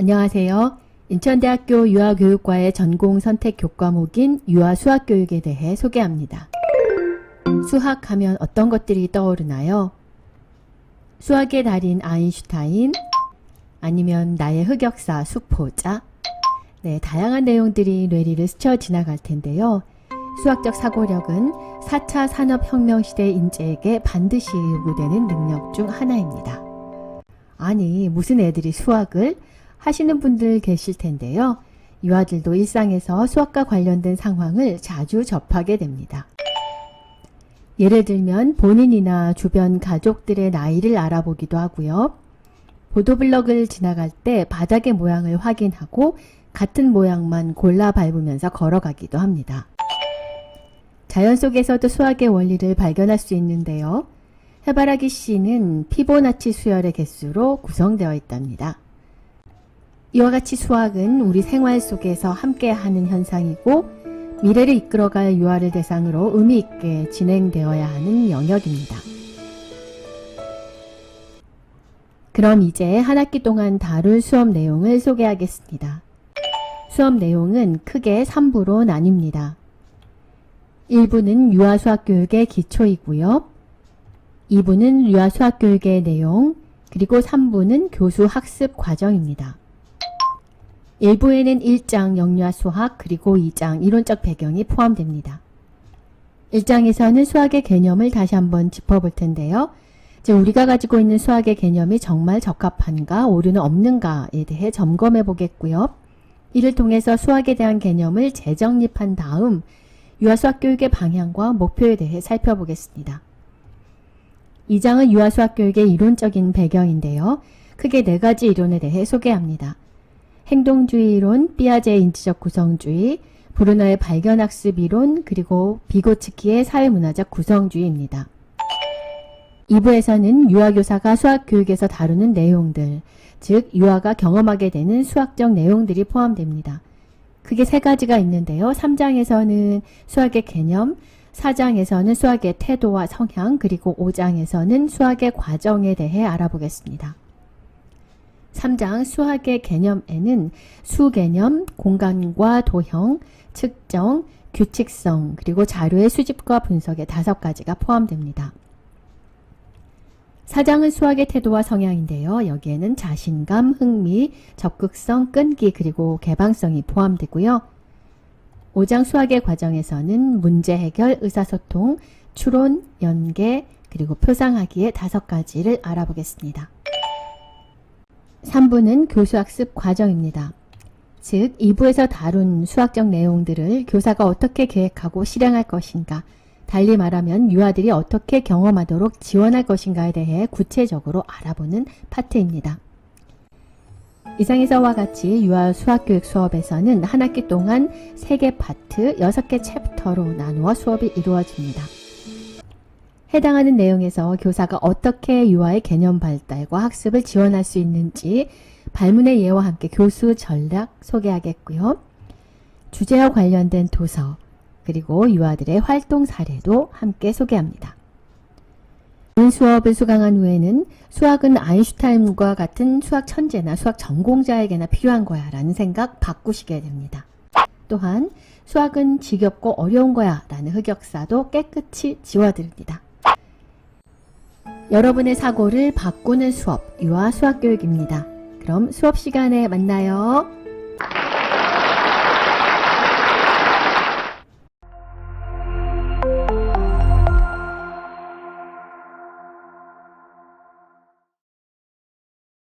안녕하세요. 인천대학교 유아교육과의 전공 선택 교과목인 유아 수학교육에 대해 소개합니다. 수학하면 어떤 것들이 떠오르나요? 수학의 달인 아인슈타인, 아니면 나의 흑역사 수포자, 네, 다양한 내용들이 뇌리를 스쳐 지나갈 텐데요. 수학적 사고력은 4차 산업혁명 시대 인재에게 반드시 요구되는 능력 중 하나입니다. 아니, 무슨 애들이 수학을 하시는 분들 계실 텐데요. 유아들도 일상에서 수학과 관련된 상황을 자주 접하게 됩니다. 예를 들면 본인이나 주변 가족들의 나이를 알아보기도 하고요. 보도블럭을 지나갈 때 바닥의 모양을 확인하고 같은 모양만 골라 밟으면서 걸어가기도 합니다. 자연 속에서도 수학의 원리를 발견할 수 있는데요. 해바라기 씨는 피보나치 수열의 개수로 구성되어 있답니다. 이와 같이 수학은 우리 생활 속에서 함께하는 현상이고 미래를 이끌어갈 유아를 대상으로 의미 있게 진행되어야 하는 영역입니다. 그럼 이제 한 학기 동안 다룰 수업 내용을 소개하겠습니다. 수업 내용은 크게 3부로 나뉩니다. 1부는 유아 수학 교육의 기초이고요. 2부는 유아 수학 교육의 내용, 그리고 3부는 교수 학습 과정입니다. 1부에는 1장 영유아 수학 그리고 2장 이론적 배경이 포함됩니다. 1장에서는 수학의 개념을 다시 한번 짚어볼 텐데요. 즉 우리가 가지고 있는 수학의 개념이 정말 적합한가 오류는 없는가에 대해 점검해 보겠고요. 이를 통해서 수학에 대한 개념을 재정립한 다음 유아수학 교육의 방향과 목표에 대해 살펴보겠습니다. 2장은 유아수학 교육의 이론적인 배경인데요. 크게 네 가지 이론에 대해 소개합니다. 행동주의 이론, 삐아제의 인지적 구성주의, 브루너의 발견학습 이론, 그리고 비고츠키의 사회문화적 구성주의입니다. 2부에서는 유아교사가 수학교육에서 다루는 내용들, 즉 유아가 경험하게 되는 수학적 내용들이 포함됩니다. 크게 세 가지가 있는데요. 3장에서는 수학의 개념, 4장에서는 수학의 태도와 성향, 그리고 5장에서는 수학의 과정에 대해 알아보겠습니다. 3장 수학의 개념에는 수개념, 공간과 도형, 측정, 규칙성, 그리고 자료의 수집과 분석의 다섯 가지가 포함됩니다. 4장은 수학의 태도와 성향인데요. 여기에는 자신감, 흥미, 적극성, 끈기, 그리고 개방성이 포함되고요. 5장 수학의 과정에서는 문제 해결, 의사소통, 추론, 연계, 그리고 표상하기의 다섯 가지를 알아보겠습니다. 3부는 교수학습 과정입니다. 즉, 2부에서 다룬 수학적 내용들을 교사가 어떻게 계획하고 실행할 것인가, 달리 말하면 유아들이 어떻게 경험하도록 지원할 것인가에 대해 구체적으로 알아보는 파트입니다. 이상에서와 같이 유아 수학교육 수업에서는 한 학기 동안 3개 파트, 6개 챕터로 나누어 수업이 이루어집니다. 해당하는 내용에서 교사가 어떻게 유아의 개념 발달과 학습을 지원할 수 있는지 발문의 예와 함께 교수 전략 소개하겠고요. 주제와 관련된 도서, 그리고 유아들의 활동 사례도 함께 소개합니다. 본 수업을 수강한 후에는 수학은 아인슈타인과 같은 수학 천재나 수학 전공자에게나 필요한 거야 라는 생각 바꾸시게 됩니다. 또한 수학은 지겹고 어려운 거야 라는 흑역사도 깨끗이 지워드립니다. 여러분의 사고를 바꾸는 수업, 유아 수학 교육입니다. 그럼 수업 시간에 만나요.